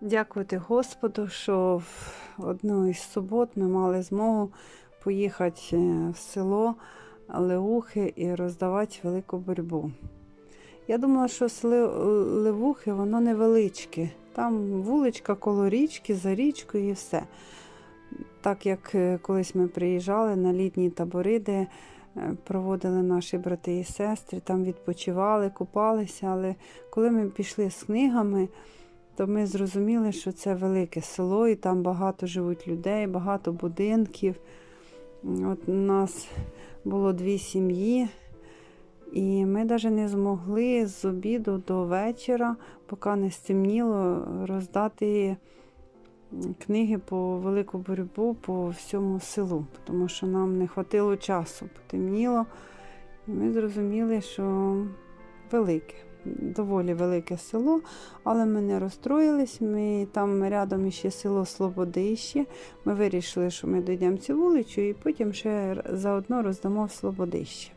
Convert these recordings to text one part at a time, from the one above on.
Дякувати Господу, що в одну із субот ми мали змогу поїхати е, в село Леухи і роздавати велику боротьбу. Я думала, що село Левухи воно невеличке. Там вуличка коло річки, за річкою і все. Так як е, колись ми приїжджали на літні табори, де е, проводили наші брати і сестри, там відпочивали, купалися. Але коли ми пішли з книгами, то ми зрозуміли, що це велике село, і там багато живуть людей, багато будинків. От у нас було дві сім'ї, і ми навіть не змогли з обіду до вечора, поки не стемніло, роздати книги по велику боротьбу по всьому селу, тому що нам не хватило часу, потемніло. І ми зрозуміли, що велике доволі велике село, але ми не розстроїлись. Ми там рядом ще село Слободище. Ми вирішили, що ми дійдемо цю вулицю і потім ще заодно роздамо в Слободище.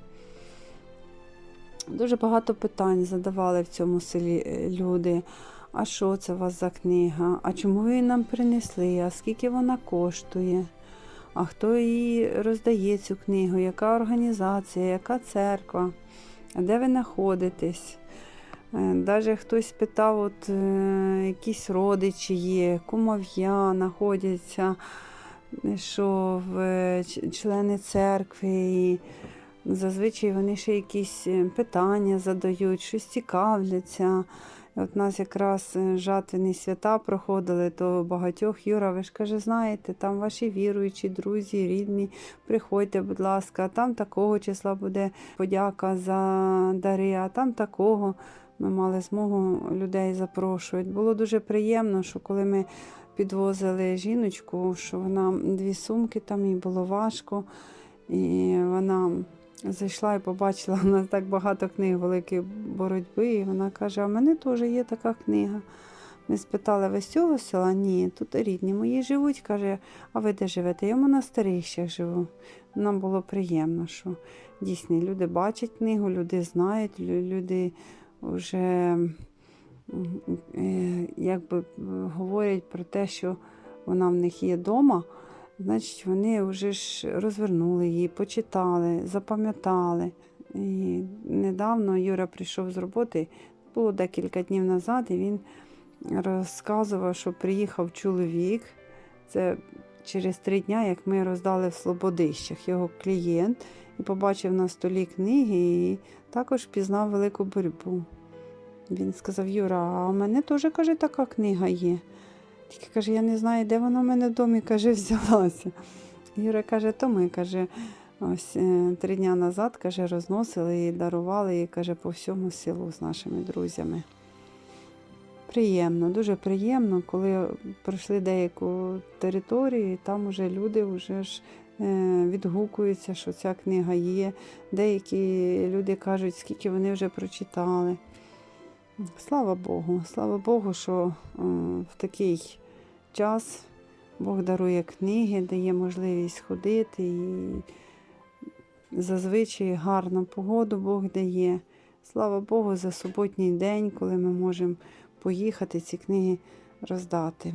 Дуже багато питань задавали в цьому селі е, люди. А що це у вас за книга? А чому ви її нам принесли? А скільки вона коштує? А хто її роздає цю книгу? Яка організація, яка церква? А де ви знаходитесь? Навіть хтось питав, от е, якісь родичі є, кумов'я знаходяться, що в е, члени церкви. І зазвичай вони ще якісь е, питання задають, щось цікавляться. От у нас якраз жатвені свята проходили, то багатьох Юра, ви ж каже, знаєте, там ваші віруючі, друзі, рідні, приходьте, будь ласка, там такого числа буде подяка за дари, а там такого ми мали змогу людей запрошувати. Було дуже приємно, що коли ми підвозили жіночку, що вона дві сумки, там їй було важко. І вона зайшла і побачила у нас так багато книг великої боротьби. І вона каже: а в мене теж є така книга. Ми спитали, ви з цього села? Ні, тут рідні мої живуть. Каже, а ви де живете? Я в монастирищах живу. Нам було приємно, що дійсно люди бачать книгу, люди знають, люди вже е, якби говорять про те, що вона в них є вдома, значить вони вже ж розвернули її, почитали, запам'ятали. І недавно Юра прийшов з роботи, було декілька днів назад, і він розказував, що приїхав чоловік. Це через три дні, як ми роздали в Слободищах його клієнт і побачив на столі книги і також пізнав велику боротьбу. Він сказав: Юра, а у мене теж каже, така книга є. Тільки каже, я не знаю, де вона в мене в домі каже, взялася. Юра каже, то ми каже, ось е, три дні назад каже, розносили і дарували її каже, по всьому селу з нашими друзями. Приємно, дуже приємно, коли пройшли деяку територію, і там вже люди вже ж е, відгукуються, що ця книга є. Деякі люди кажуть, скільки вони вже прочитали. Слава Богу, слава Богу, що е, в такий час Бог дарує книги, дає можливість ходити і зазвичай гарну погоду Бог дає. Слава Богу, за суботній день, коли ми можемо поїхати ці книги роздати.